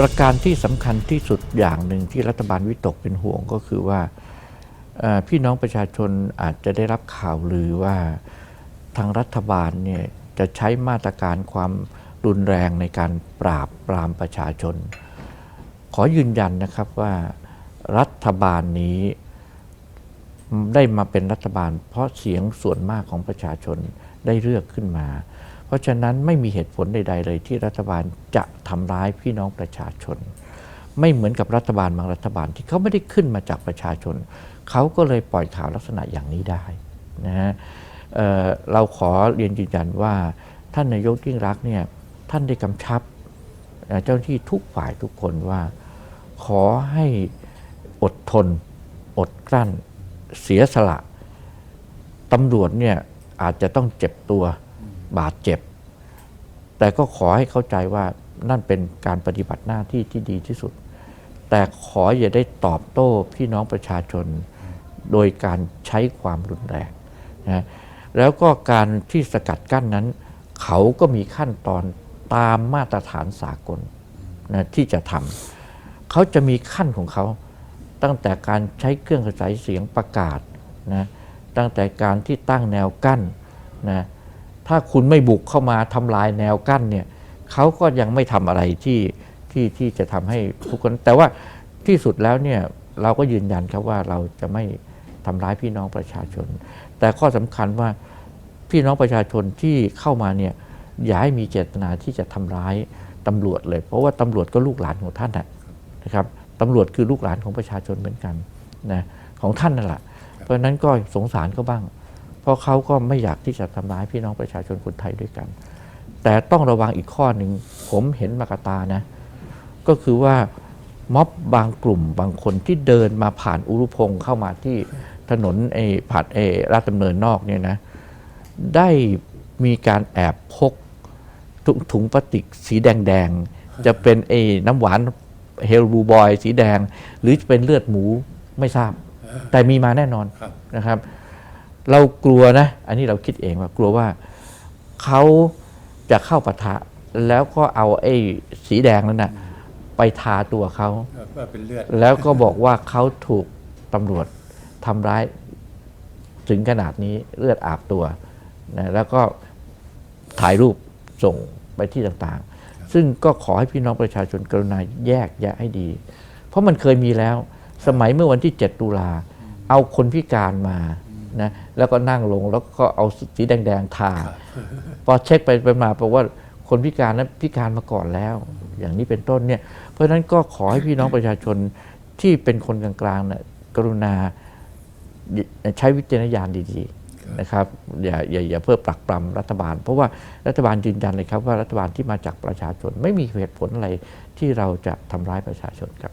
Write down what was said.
ประการที่สำคัญที่สุดอย่างหนึ่งที่รัฐบาลวิตกเป็นห่วงก็คือว่าพี่น้องประชาชนอาจจะได้รับข่าวลือว่าทางรัฐบาลเนี่ยจะใช้มาตรการความรุนแรงในการปราบปรามประชาชน ขอยืนยันนะครับว่ารัฐบาลนี้ได้มาเป็นรัฐบาล เพราะเสียงส่วนมากของประชาชนได้เลือกขึ้นมา เพราะฉะนั้นไม่มีเหตุผลใด ๆ เลยที่รัฐบาลจะทำร้ายพี่น้องประชาชน ไม่เหมือนกับรัฐบาลบางรัฐบาลที่เขาไม่ได้ขึ้นมาจากประชาชน เขาก็เลยปล่อยข่าวลักษณะอย่างนี้ได้นะฮะเเราขอเรียนยืนยันว่าท่านนายกยิ่งรักเนี่ยท่านได้กำชับเอ่อเจ้าหน้าที่ทุกฝ่ายทุกคนว่า ขอให้อดทน อดกลั้น เสียสละตำรวจเนี่ยอาจจะต้องเจ็บตัวบาดเจ็บ แต่ก็ขอให้เข้าใจว่านั่นเป็นการปฏิบัติหน้าที่ที่ดีที่สุด แต่ขออย่าได้ตอบโต้พี่น้องประชาชน โดยการใช้ความรุนแรงนะแล้วก็การที่สกัดกั้นนั้น เขาก็มีขั้นตอนตามมาตรฐานสากลนะที่จะทำเขาจะมีขั้นของเขา ตั้งแต่การใช้เครื่องกระจายเสียงประกาศนะตั้งแต่การที่ตั้งแนวกั้นนะ ถ้าคุณไม่บุกเข้ามาทำลายแนวกั้นเนี่ยเขาก็ยังไม่ทำอะไรที่ที่ที่จะทำให้ผู้คนแต่ว่าที่สุดแล้วเนี่ยเราก็ยืนยันครับว่าเราจะไม่ทำร้ายพี่น้องประชาชน แต่ข้อสำคัญว่าพี่น้องประชาชนที่เข้ามาเนี่ยอย่าให้มีเจตนาที่จะทำร้ายตำรวจเลย เพราะว่าตำรวจก็ลูกหลานของท่านนะนะครับตำรวจคือลูกหลานของประชาชนเหมือนกันนะของท่านนั่นแหละเพราะฉะนั้นก็สงสารเขาบ้าง เพราะเขาก็ไม่อยากที่จะทำร้ายพี่น้องประชาชนคนไทยด้วยกัน แต่ต้องระวังอีกข้อหนึ่งผมเห็นมากบตานะ ก็คือว่าม็อบบางกลุ่มบางคนที่เดินมาผ่านอุรุพงศ์เข้ามาที่ถนนไอ้ผัดไอ้ราชดำเนินนอกเนี่ยนะ ได้มีการแอบพกถุงถุงพลาสติกสีแดงๆ จะเป็นไอ้น้ำหวานเฮลบูบอยสีแดง หรือจะเป็นเลือดหมูไม่ทราบ แต่มีมาแน่นอนครับนะครับ เรากลัวนะ อันนี้เราคิดเองว่ากลัวว่าเขาจะเข้าปะทะ แล้วก็เอาไอ้สีแดงนั้นนะไปทาตัวเขาว่าเป็นเลือดแล้วก็บอกว่าเขาถูกตำรวจทำร้าย ถึงขนาดนี้เลือดอาบตัวนะแล้วก็ถ่ายรูปส่งไปที่ต่างๆ ซึ่งก็ขอให้พี่น้องประชาชนกรุณาแยกแยะให้ดี เพราะมันเคยมีแล้ว สมัยเมื่อวันที่ 7 ตุลา เอาคนพิการมา นะแล้วก็นั่งลงแล้วก็เอาสีแดงๆทาพอเช็คไปไปมาแปลว่าคนพิการนั้นพิการมาก่อนแล้ว อย่างนี้เป็นต้นเนี่ยเพราะฉะนั้นก็ขอให้พี่น้องประชาชนที่เป็นคนกลางๆนะกรุณาใช้วิจารณญาณดีๆนะครับอย่าอย่าอย่าเพื่อปลักปรำรัฐบาล เพราะว่ารัฐบาลยืนยันเลยครับว่ารัฐบาลที่มาจากประชาชน ไม่มีเหตุผลอะไรที่เราจะทำร้ายประชาชนครับ